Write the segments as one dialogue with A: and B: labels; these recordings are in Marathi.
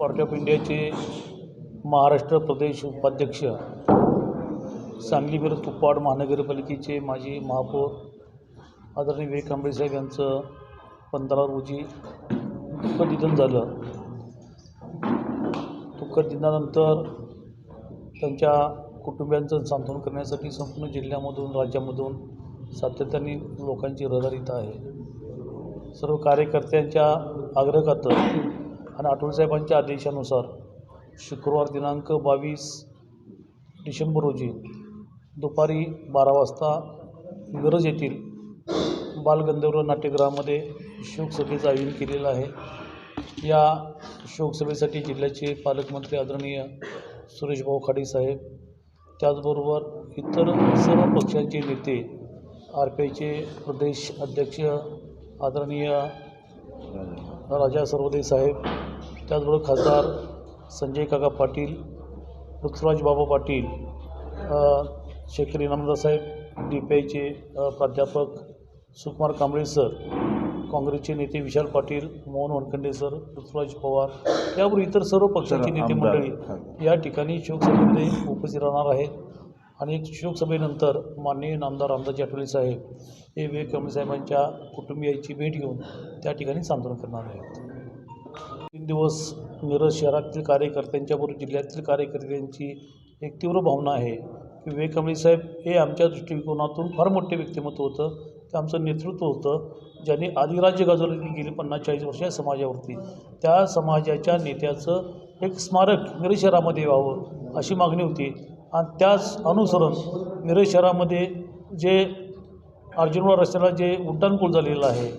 A: पार्टी ऑफ इंडियाचे महाराष्ट्र प्रदेश उपाध्यक्ष सांगली मिरज महानगरपालिकेचे माजी महापौर आदरणीय विवेक कांबळे साहेब यांचं पंधरा रोजी दुःखद निधन झालं. दुःखद निधनानंतर त्यांच्या कुटुंबियांचं सांत्वन करण्यासाठी संपूर्ण जिल्ह्यामधून राज्यामधून सातत्याने लोकांची रहदारी इथं आहे. सर्व कार्यकर्त्यांच्या आग्रहाखातर आणि आठवलेसाहेबांच्या आदेशानुसार शुक्रवार दिनांक बावीस डिसेंबर रोजी दुपारी बारा वाजता मिरज येथील बालगंधर्व नाट्यगृहामध्ये शोकसभेचं आयोजन केलेलं आहे. या शोकसभेसाठी जिल्ह्याचे पालकमंत्री आदरणीय सुरेशभाऊ खाडे साहेब त्याचबरोबर इतर सर्व पक्षांचे नेते आर पी आयचे प्रदेश अध्यक्ष आदरणीय राजा सर्वदे साहेब त्याचबरोबर खासदार संजय काका पाटील पृथ्वीराज बाबा पाटील शेखर इनामदार साहेब डी पी आयचे प्राध्यापक सुकुमार कांबळे सर काँग्रेसचे नेते विशाल पाटील मोहन वनखंडे सर पृथ्वीराज पवार याबरोबर इतर सर्व पक्षांची नेते मंडळी या ठिकाणी शोकसभेमध्ये उपस्थित राहणार आहेत. आणि एक शोकसभेनंतर माननीय नामदार रामदासजी आठवले साहेब हे विवेक कांबळे साहेबांच्या कुटुंबियाची भेट घेऊन त्या ठिकाणी सांत्वन करणार आहेत. तीन दिवस मिरज शहरातील कार्यकर्त्यांच्याबरोबर जिल्ह्यातील कार्यकर्त्यांची एक तीव्र भावना आहे की विवेक कांबळे साहेब हे आमच्या दृष्टिकोनातून फार मोठे व्यक्तिमत्व होतं. ते आमचं नेतृत्व होतं. ज्यांनी आदिराज्य गाजवले गेली पन्नास चाळीस वर्ष या समाजावरती. त्या समाजाच्या नेत्याचं एक स्मारक मिरज शहरामध्ये व्हावं अशी मागणी होती. आणि त्याच अनुसरून मिरज शहरामध्ये जे अर्जुनवाड रस्त्याला जे उड्डाणपूल झालेलं आहे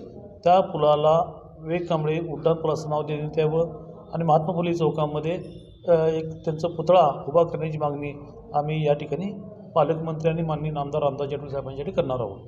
A: त्या पुलाला विवेक कांबळे उड्डाणपूल असं नाव देण्यात यावं आणि महात्मा फुले चौकामध्ये एक त्यांचा पुतळा उभा करण्याची मागणी आम्ही या ठिकाणी पालकमंत्री आणि माननीय नामदार रामदास जेटवे साहेबांच्याकडे करणार आहोत.